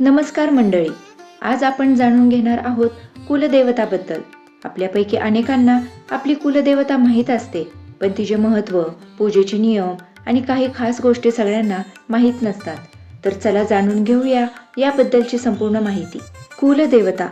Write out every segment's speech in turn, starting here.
नमस्कार मंडळी. आज आपण जाणून घेणार आहोत कुलदेवताबद्दल. आपल्यापैकी अनेकांना आपली कुलदेवता माहीत असते पण तिचे महत्त्व पूजेचे नियम आणि काही खास गोष्टी सगळ्यांना माहीत नसतात. तर चला जाणून घेऊया याबद्दलची संपूर्ण माहिती. कुलदेवता.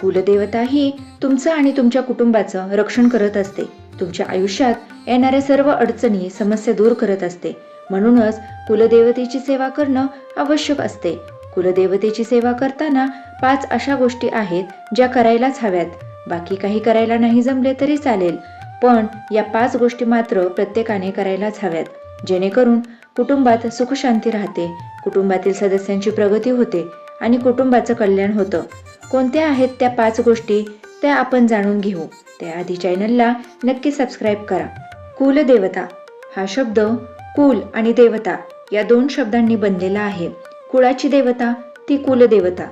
कुलदेवता ही तुमचं आणि तुमच्या कुटुंबाचं रक्षण करत असते. तुमच्या आयुष्यात येणाऱ्या सर्व अडचणी समस्या दूर करत असते. म्हणूनच कुलदेवतेची सेवा करणं आवश्यक असते. कुलदेवतेची सेवा करताना पाच अशा गोष्टी आहेत ज्या करायलाच हव्यात. बाकी काही करायला नाही जमले तरी चालेल पण या पाच गोष्टी मात्र प्रत्येकाने करायलाच हव्यात. जेणेकरून कुटुंबात सुखशांती राहते कुटुंबातील सदस्यांची प्रगती होते आणि कुटुंबाचं कल्याण होतं. कोणत्या आहेत त्या पाच गोष्टी त्या आपण जाणून घेऊ. त्याआधी चॅनलला नक्की सबस्क्राईब करा. कुलदेवता हा शब्द कुल आणि देवता या दोन शब्दांनी बनलेला आहे. कुळाची देवता ती कुलदेवता.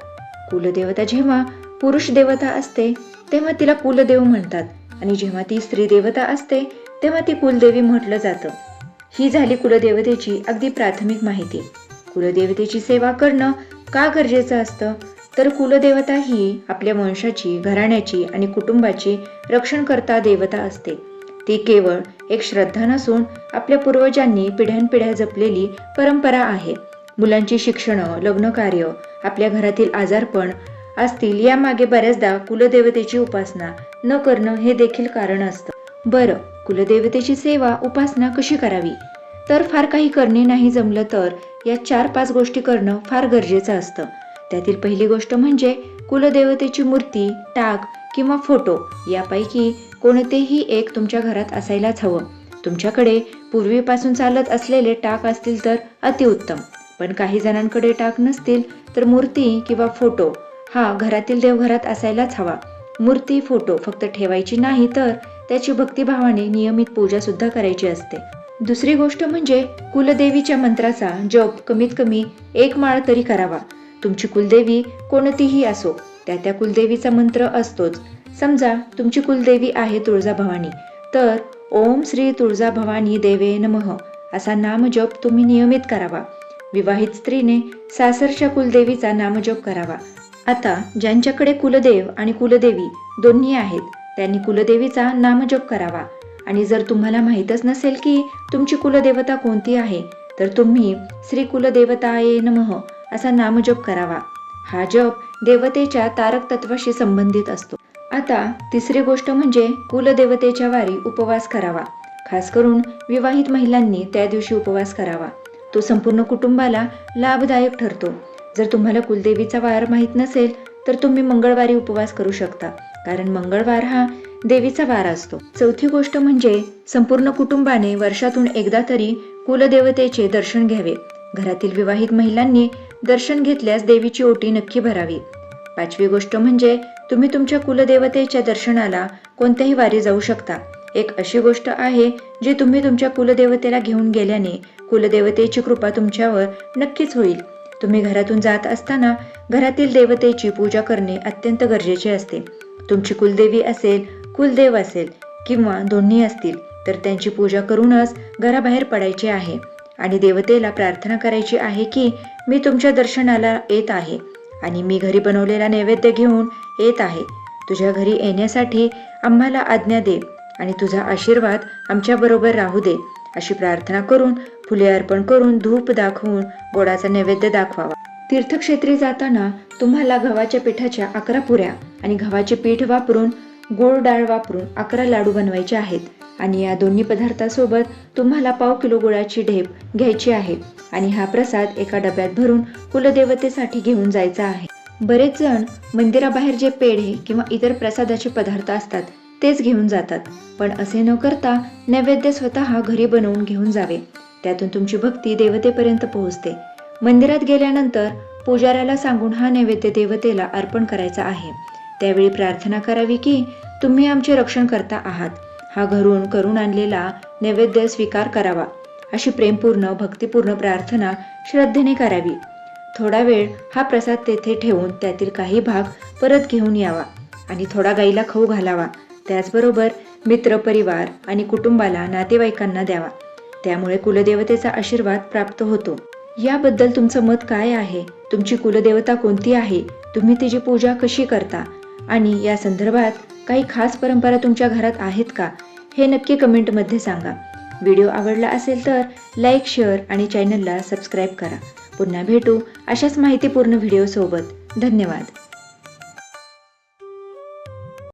कुलदेवता जेव्हा पुरुष देवता असते तेव्हा तिला कुलदेव म्हणतात. आणि जेव्हा ती स्त्री देवता असते तेव्हा ती कुलदेवी म्हटलं जातं. ही झाली कुलदेवतेची अगदी प्राथमिक माहिती. कुलदेवतेची सेवा करणं का गरजेचं असतं? तर कुलदेवता ही आपल्या वंशाची घराण्याची आणि कुटुंबाची रक्षणकर्ता देवता असते. ती केवळ एक श्रद्धा नसून आपल्या पूर्वजांनी पिढ्यानपिढ्या जपलेली परंपरा आहे. मुलांची शिक्षणं लग्न कार्य आपल्या घरातील आजारपण असतील यामागे बऱ्याचदा कुलदेवतेची उपासना न करणं हे देखील कारण असतं. बरं कुलदेवतेची सेवा उपासना कशी करावी? तर फार काही करणे नाही जमलं तर या चार पाच गोष्टी करणं फार गरजेचं असतं. त्यातील पहिली गोष्ट म्हणजे कुलदेवतेची मूर्ती टाक किंवा फोटो यापैकी कोणतेही एक तुमच्या घरात असायलाच हवं. तुमच्याकडे पूर्वीपासून चालत असलेले टाक असतील तर अतिउत्तम. पण काही जणांकडे टाक नसतील तर मूर्ती किंवा फोटो हा घरातील देवघरात असायलाच हवा. मूर्ती फोटो फक्त ठेवायची नाही तर त्याची भक्तिभावाने नियमित पूजा सुद्धा करायची असते. दुसरी गोष्ट म्हणजे कुलदेवीच्या मंत्राचा जप कमीत कमी एक माळ तरी करावा. तुमची कुलदेवी कोणतीही असो त्या त्या कुलदेवीचा मंत्र असतोच. समजा तुमची कुलदेवी आहे तुळजाभवानी तर ओम श्री तुळजाभवानी देवे नमः असा नामजप तुम्ही नियमित करावा. विवाहित स्त्रीने सासरच्या कुलदेवीचा नामजप करावा. आता ज्यांच्याकडे कुलदेव आणि कुलदेवी दोन्ही आहेत त्यांनी कुलदेवीचा नामजप करावा. आणि जर तुम्हाला माहीतच नसेल की तुमची कुलदेवता कोणती आहे तर तुम्ही श्री कुलदेवताये नमः असा नामजप करावा. हा जप देवतेच्या तारक तत्वाशी संबंधित असतो. आता तिसरी गोष्ट म्हणजे कुलदेवतेच्या वारी उपवास करावा. खास करून विवाहित महिलांनी त्या दिवशी उपवास करावा. तो संपूर्ण कुटुंबाला लाभदायक ठरतो. जर तुम्हाला कुलदेवीचा वार माहीत नसेल तर तुम्ही मंगळवारी उपवास करू शकता. कारण मंगळवार हा देवीचा वार असतो. चौथी गोष्ट म्हणजे संपूर्ण कुटुंबाने वर्षातून एकदा तरी कुलदेवतेचे दर्शन घ्यावे. घरातील विवाहित महिलांनी दर्शन घेतल्यास देवीची ओटी नक्की भरावी. पाचवी गोष्ट म्हणजे तुम्ही तुमच्या कुलदेवतेच्या दर्शनाला कोणत्याही वारी जाऊ शकता. एक अशी गोष्ट आहे जी तुम्ही तुमच्या कुलदेवतेला घेऊन गेल्याने कुलदेवतेची कृपा तुमच्यावर नक्कीच होईल. तुम्ही घरातून जात असताना घरातील देवतेची पूजा करणे अत्यंत गरजेचे असते. तुमची कुलदेवी असेल कुलदेव असेल किंवा दोन्ही असतील तर त्यांची पूजा करूनच घराबाहेर पडायचे आहे. आणि देवतेला प्रार्थना करायची आहे की मी तुमच्या दर्शनाला येत आहे आणि मी घरी बनवलेला नैवेद्य घेऊन येत आहे. तुझ्या घरी येण्यासाठी आम्हाला आज्ञा दे. आणि तुझा आशीर्वाद आमच्याबरोबर राहू दे. अशी प्रार्थना करून फुले अर्पण करून धूप दाखवून गोडाचा नैवेद्य दाखवावा. तीर्थक्षेत्री जाताना तुम्हाला गव्हाच्या पिठाच्या अकरा पुऱ्या आणि गव्हाचे पीठ वापरून गोड डाळ वापरून अकरा लाडू बनवायचे आहेत. आणि या दोन्ही पदार्थासोबत तुम्हाला पाव किलो गुळाची ढेप घ्यायची आहे. आणि हा प्रसाद एका डब्यात भरून कुलदेवतेसाठी घेऊन जायचा आहे. बरेच जण मंदिराबाहेर जे पेढे किंवा इतर प्रसादाचे पदार्थ असतात तेच घेऊन जातात. पण असे न करता नैवेद्य स्वतः घरी बनवून घेऊन जावे. त्यातून तुमची भक्ती देवतेपर्यंत पोहोचते. मंदिरात गेल्यानंतर पुजाऱ्याला सांगून हा नैवेद्य देवतेला अर्पण करायचा आहे. त्यावेळी प्रार्थना करावी की तुम्ही आमचे रक्षण करता आहात. हा घरून करून आणलेला नैवेद्य स्वीकार करावा. अशी प्रेमपूर्ण भक्तिपूर्ण प्रार्थना श्रद्धेने करावी. थोडा वेळ हा प्रसाद तेथे ठेवून त्यातील काही भाग परत घेऊन यावा आणि थोडा गाईला खाऊ घालावा. त्याचबरोबर मित्र परिवार आणि कुटुंबाला नातेवाईकांना द्यावा. त्यामुळे कुलदेवतेचा आशीर्वाद प्राप्त होतो. याबद्दल तुमचं मत काय आहे? तुमची कुलदेवता कोणती आहे? तुम्ही तिची पूजा कशी करता? आणि या संदर्भात काही खास परंपरा तुमच्या घरात आहेत का? हे नक्की कमेंटमध्ये सांगा. व्हिडिओ आवडला असेल तर लाईक शेअर आणि चॅनलला सबस्क्राईब करा. पुन्हा भेटू अशाच माहितीपूर्ण व्हिडिओसोबत. धन्यवाद.